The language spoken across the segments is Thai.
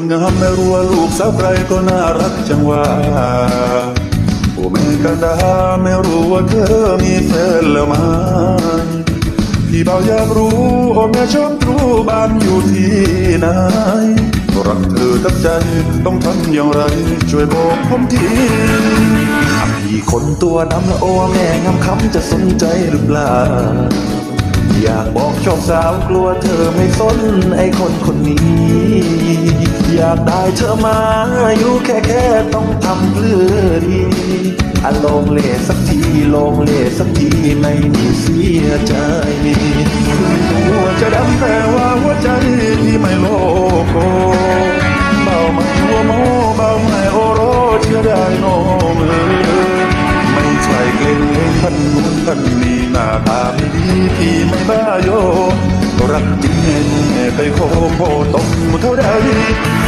คนงามแม่รัวลูกสาวใครก็น่ารักจังว่าโอ้แม่กันดาไม่รู้ว่าเธอมีแฟนแล้วไหมพี่เบาอยากรู้ว่าแม่ชอบรู้บ้านอยู่ที่ไหนรักเธอทับใจต้องทำอย่างไร ช่วยบอกผมทีพี่คนตัวดำละโอแม่งามคำจะสนใจหรือเปล่า อยากบอกชอบสาวกลัวเธอไม่สนไอ้คนคนนี้ อยากได้เธอมาอยู่แค่แค่ต้องทำเพื่อดีอะลงเลสักทีลงเลสักทีไม่มีเสียใจหัวจะดำแต่ว่าหัวใจที่ไม่โล พันนู้นพันนี้หน้าตาไม่ดีพี่ไม่บ้าโยรักจริงแน่ไปโคโคตกเท่าใด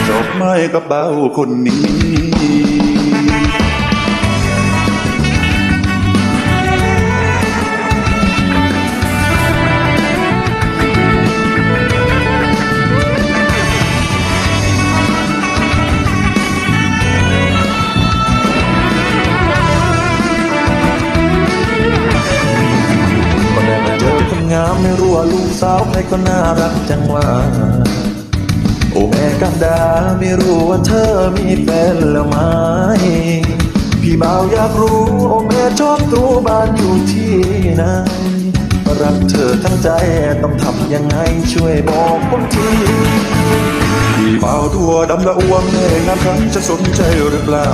จบไม่กับเบาคนนี้ นงามไม่รู้ว่าลูกสาวใครก็น่ารักจังว่า โอ้แม่กันดาไม่รู้ว่าเธอมีแฟนแล้วไหมพี่บ่าวอยากรู้ โอ้แม่ชอบตัวบ้านอยู่ที่ไหนรักเธอทั้งใจต้องทำยังไงช่วยบอกผมทีพี่เบาตัวดำละอ้วมแน่งามครั้งจะสนใจหรือเปล่า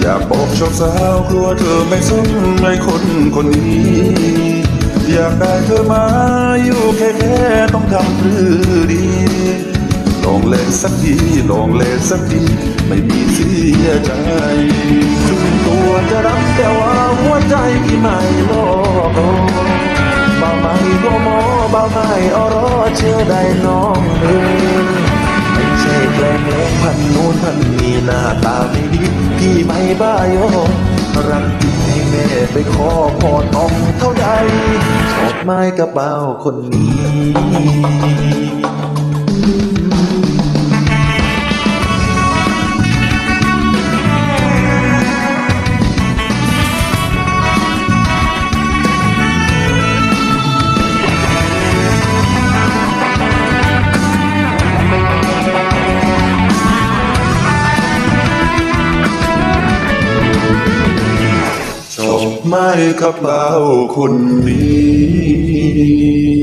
อยากบอกชอบสาวกลัวเธอไม่สนในคนคนนี้ อยากได้เธอมาอยู่แค่แค่ต้องทำหรือดีลองเล่นสักทีลองเล่นสักทีไม่มีเสียใจถึงตัวจะรับแต่ว่าหัวใจพี่ไม่โลกบ่ไม่โกโมบ่ไม่อรอเชื่อได้น้องเอ้ยไม่ใช่แกล้งเล่นพันนู้นพันนี้หน้าตาไม่ดีพี่ไม่บ้าโยรักจริงให้แม่ไปขอพร ไม้กระเป๋าคนนี้ ไม่กับเบาคนนี้